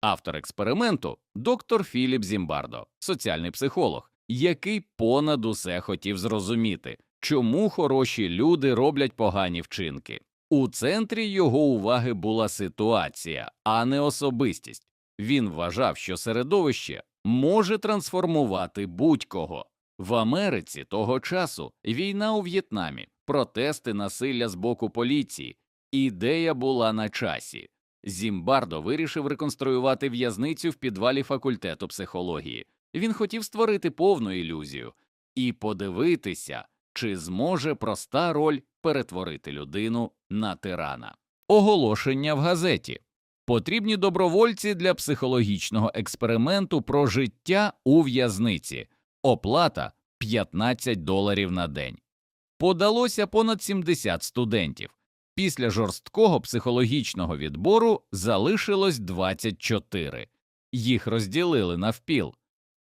Автор експерименту доктор Філіп Зімбардо, соціальний психолог, який понад усе хотів зрозуміти, чому хороші люди роблять погані вчинки. У центрі його уваги була ситуація, а не особистість. Він вважав, що середовище може трансформувати будь-кого. В Америці того часу війна у В'єтнамі, протести насилля з боку поліції. Ідея була на часі. Зімбардо вирішив реконструювати в'язницю в підвалі факультету психології. Він хотів створити повну ілюзію і подивитися, чи зможе проста роль перетворити людину на тирана. Оголошення в газеті потрібні добровольці для психологічного експерименту про життя у в'язниці. Оплата 15 доларів на день. Подалося понад 70 студентів. Після жорсткого психологічного відбору залишилось 24. Їх розділили навпіл.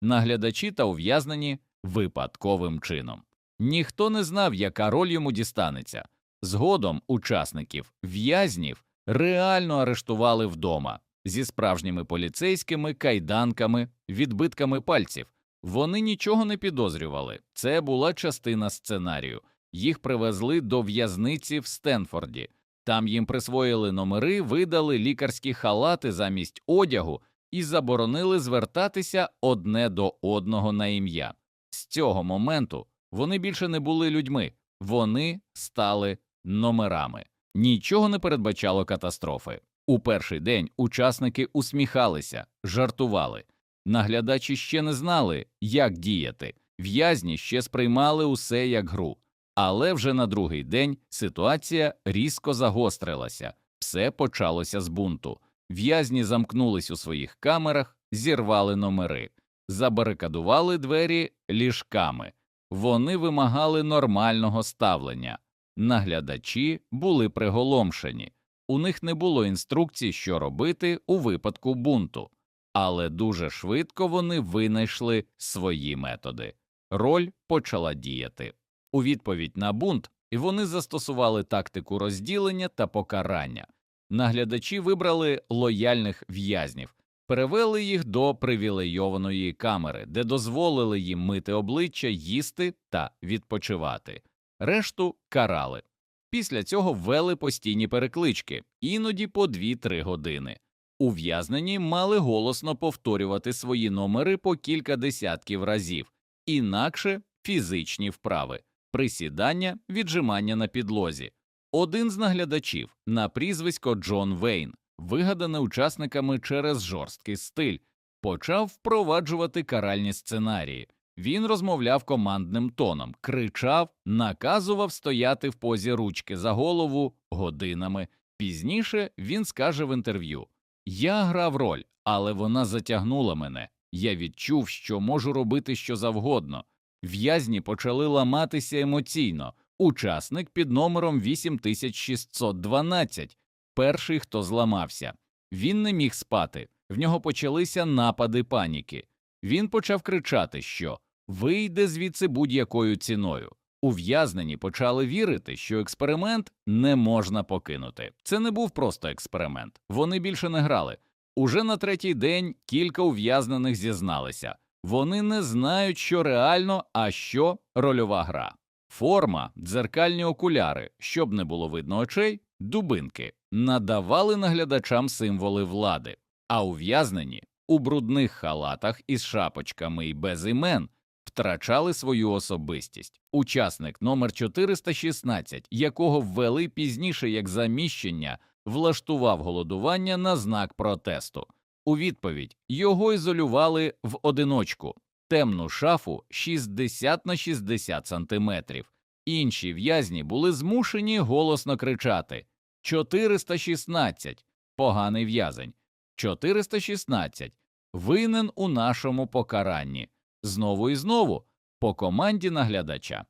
Наглядачі та ув'язнені випадковим чином. Ніхто не знав, яка роль йому дістанеться. Згодом учасників в'язнів реально арештували вдома зі справжніми поліцейськими кайданками, відбитками пальців. Вони нічого не підозрювали. Це була частина сценарію. Їх привезли до в'язниці в Стенфорді. Там їм присвоїли номери, видали лікарські халати замість одягу і заборонили звертатися одне до одного на ім'я. З цього моменту вони більше не були людьми, вони стали номерами. Нічого не передбачало катастрофи. У перший день учасники усміхалися, жартували. Наглядачі ще не знали, як діяти. В'язні ще сприймали усе як гру. Але вже на другий день ситуація різко загострилася, все почалося з бунту. В'язні замкнулись у своїх камерах, зірвали номери, забарикадували двері ліжками. Вони вимагали нормального ставлення. Наглядачі були приголомшені. У них не було інструкцій, що робити у випадку бунту, але дуже швидко вони винайшли свої методи. Роль почала діяти. У відповідь на бунт вони застосували тактику розділення та покарання. Наглядачі вибрали лояльних в'язнів, перевели їх до привілейованої камери, де дозволили їм мити обличчя, їсти та відпочивати. Решту карали. Після цього ввели постійні переклички, іноді по 2-3 години. Ув'язнені мали голосно повторювати свої номери по кілька десятків разів, інакше фізичні вправи присідання, віджимання на підлозі. Один з наглядачів на прізвисько Джон Вейн, вигадане учасниками через жорсткий стиль, почав впроваджувати каральні сценарії. Він розмовляв командним тоном, кричав, наказував стояти в позі ручки за голову годинами. Пізніше він скаже в інтерв'ю: Я грав роль, але вона затягнула мене. Я відчув, що можу робити що завгодно. В'язні почали ламатися емоційно. Учасник під номером 8612, перший, хто зламався. Він не міг спати, в нього почалися напади паніки. Він почав кричати, що вийде звідси будь-якою ціною. Ув'язнені почали вірити, що експеримент не можна покинути. Це не був просто експеримент. Вони більше не грали. Уже на третій день кілька ув'язнених зізналися. Вони не знають, що реально, а що рольова гра. Форма, дзеркальні окуляри, щоб не було видно очей, дубинки надавали наглядачам символи влади, а ув'язнені у брудних халатах із шапочками і без імен втрачали свою особистість. Учасник номер 416, якого ввели пізніше як заміщення, влаштував голодування на знак протесту. У відповідь його ізолювали в одиночку темну шафу 60 на 60 сантиметрів. Інші в'язні були змушені голосно кричати 416 поганий в'язень, 416 винен у нашому покаранні. Знову і знову по команді наглядача.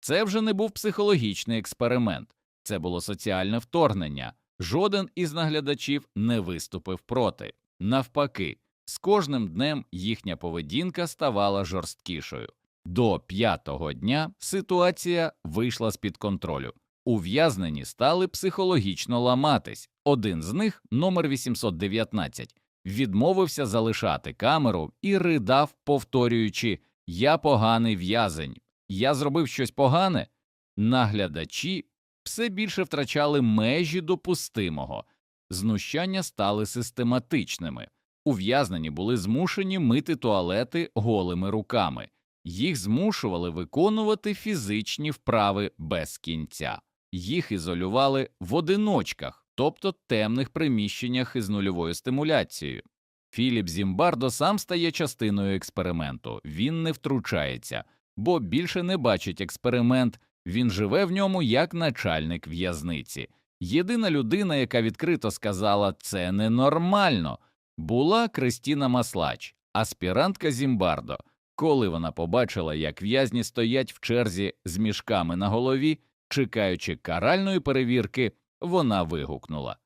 Це вже не був психологічний експеримент, це було соціальне вторгнення. Жоден із наглядачів не виступив проти. Навпаки, з кожним днем їхня поведінка ставала жорсткішою. До п'ятого дня ситуація вийшла з під контролю. Ув'язнені стали психологічно ламатись. Один з них, номер 819, відмовився залишати камеру і ридав, повторюючи Я поганий в'язень, я зробив щось погане. Наглядачі все більше втрачали межі допустимого, знущання стали систематичними. Ув'язнені були змушені мити туалети голими руками, їх змушували виконувати фізичні вправи без кінця, їх ізолювали в одиночках, тобто темних приміщеннях із нульовою стимуляцією. Філіп Зімбардо сам стає частиною експерименту, він не втручається, бо більше не бачить експеримент, він живе в ньому як начальник в'язниці. Єдина людина, яка відкрито сказала це ненормально, була Кристіна Маслач, аспірантка Зімбардо. Коли вона побачила, як в'язні стоять в черзі з мішками на голові, чекаючи каральної перевірки, вона вигукнула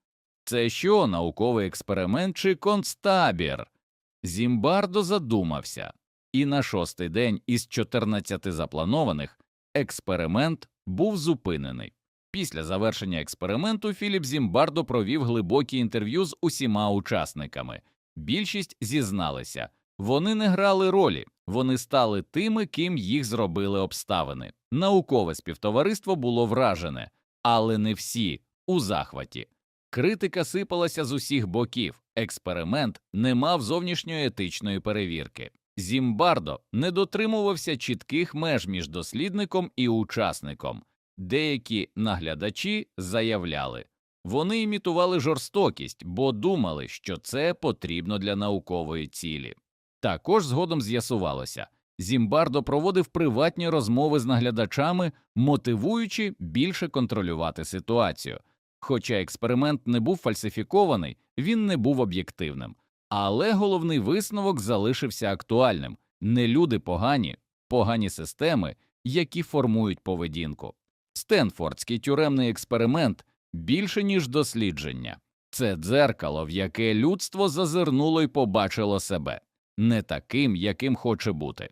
Це що, науковий експеримент чи концтабір? Зімбардо задумався, і на шостий день із 14 запланованих експеримент був зупинений. Після завершення експерименту Філіп Зімбардо провів глибокі інтерв'ю з усіма учасниками. Більшість зізналися, вони не грали ролі, вони стали тими, ким їх зробили обставини. Наукове співтовариство було вражене, але не всі у захваті. Критика сипалася з усіх боків, експеримент не мав зовнішньої етичної перевірки. Зімбардо не дотримувався чітких меж між дослідником і учасником. Деякі наглядачі заявляли, вони імітували жорстокість, бо думали, що це потрібно для наукової цілі. Також згодом з'ясувалося, Зімбардо проводив приватні розмови з наглядачами, мотивуючи більше контролювати ситуацію. Хоча експеримент не був фальсифікований, він не був об'єктивним. Але головний висновок залишився актуальним не люди погані, погані системи, які формують поведінку. Стенфордський тюремний експеримент більше ніж дослідження, це дзеркало, в яке людство зазирнуло і побачило себе не таким, яким хоче бути.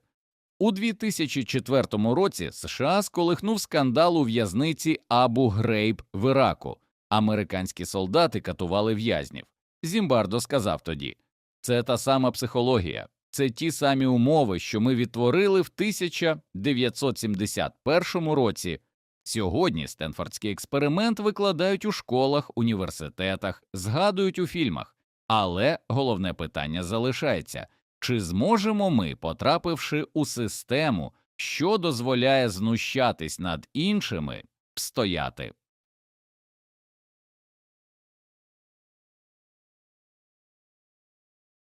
У 2004 році США сколихнув скандал у в'язниці Абу Грейб в Іраку. Американські солдати катували в'язнів. Зімбардо сказав тоді це та сама психологія, це ті самі умови, що ми відтворили в 1971 році. Сьогодні Стенфордський експеримент викладають у школах, університетах, згадують у фільмах, але головне питання залишається. Чи зможемо ми, потрапивши у систему, що дозволяє знущатись над іншими, стояти